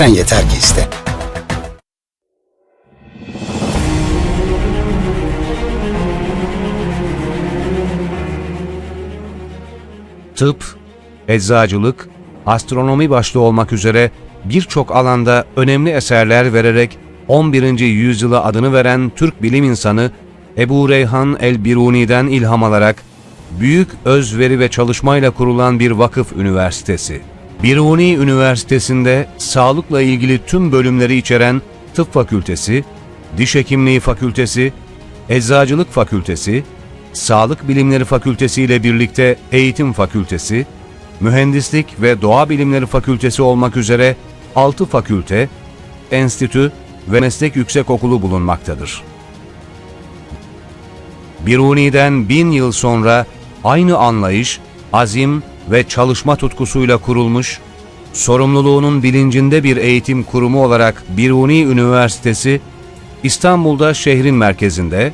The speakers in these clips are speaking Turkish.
Sen yeter ki iste. tıp, eczacılık, astronomi başta olmak üzere birçok alanda önemli eserler vererek 11. yüzyıla adını veren Türk bilim insanı Ebu Reyhan el-Biruni'den ilham alarak büyük özveri ve çalışmayla kurulan bir vakıf üniversitesi. Biruni Üniversitesi'nde sağlıkla ilgili tüm bölümleri içeren tıp fakültesi, diş hekimliği fakültesi, eczacılık fakültesi, Sağlık Bilimleri Fakültesi ile birlikte Eğitim Fakültesi, Mühendislik ve Doğa Bilimleri Fakültesi olmak üzere 6 fakülte, enstitü ve meslek yüksekokulu bulunmaktadır. Biruni'den bin yıl sonra aynı anlayış, azim ve çalışma tutkusuyla kurulmuş, sorumluluğunun bilincinde bir eğitim kurumu olarak Biruni Üniversitesi, İstanbul'da şehrin merkezinde,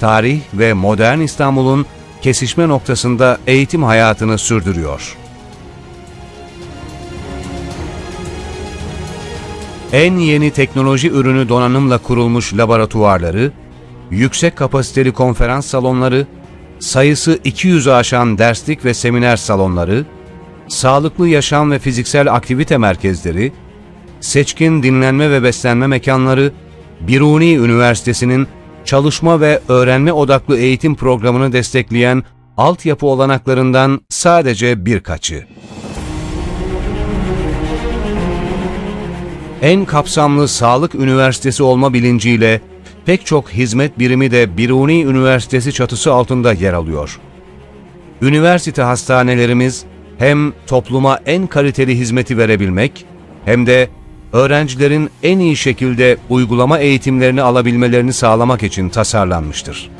tarih ve modern İstanbul'un kesişme noktasında eğitim hayatını sürdürüyor. En yeni teknoloji ürünü donanımla kurulmuş laboratuvarları, yüksek kapasiteli konferans salonları, sayısı 200'ü aşan derslik ve seminer salonları, sağlıklı yaşam ve fiziksel aktivite merkezleri, seçkin dinlenme ve beslenme mekanları, Biruni Üniversitesi'nin çalışma ve öğrenme odaklı eğitim programını destekleyen altyapı olanaklarından sadece birkaçı. En kapsamlı sağlık üniversitesi olma bilinciyle pek çok hizmet birimi de Biruni Üniversitesi çatısı altında yer alıyor. Üniversite hastanelerimiz hem topluma en kaliteli hizmeti verebilmek hem de öğrencilerin en iyi şekilde uygulama eğitimlerini alabilmelerini sağlamak için tasarlanmıştır.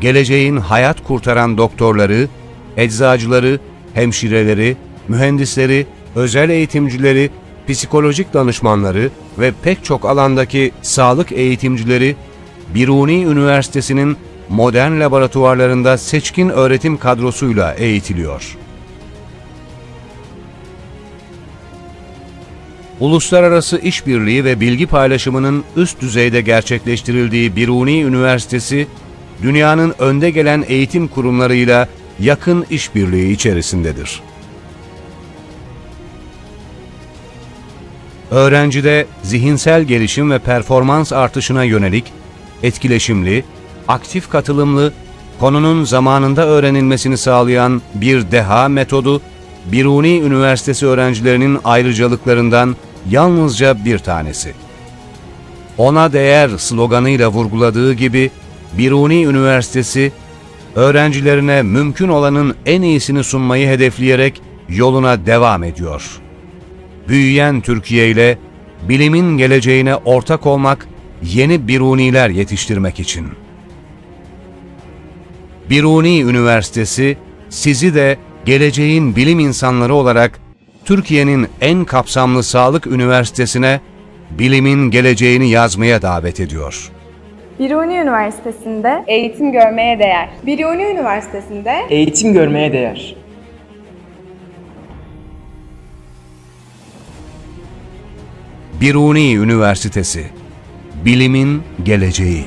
Geleceğin hayat kurtaran doktorları, eczacıları, hemşireleri, mühendisleri, özel eğitimcileri, psikolojik danışmanları ve pek çok alandaki sağlık eğitimcileri Biruni Üniversitesi'nin modern laboratuvarlarında seçkin öğretim kadrosuyla eğitiliyor. Uluslararası işbirliği ve bilgi paylaşımının üst düzeyde gerçekleştirildiği Biruni Üniversitesi, dünyanın önde gelen eğitim kurumlarıyla yakın işbirliği içerisindedir. Öğrencide zihinsel gelişim ve performans artışına yönelik etkileşimli, aktif katılımlı, konunun zamanında öğrenilmesini sağlayan bir deha metodu, Biruni Üniversitesi öğrencilerinin ayrıcalıklarından yalnızca bir tanesi. Ona değer sloganıyla vurguladığı gibi Biruni Üniversitesi, öğrencilerine mümkün olanın en iyisini sunmayı hedefleyerek yoluna devam ediyor. Büyüyen Türkiye ile bilimin geleceğine ortak olmak, yeni Biruniler yetiştirmek için. Biruni Üniversitesi sizi de geleceğin bilim insanları olarak Türkiye'nin en kapsamlı sağlık üniversitesine bilimin geleceğini yazmaya davet ediyor. Biruni Üniversitesi'nde Eğitim görmeye değer. Biruni Üniversitesi'nde Eğitim görmeye değer. Biruni Üniversitesi Bilimin geleceği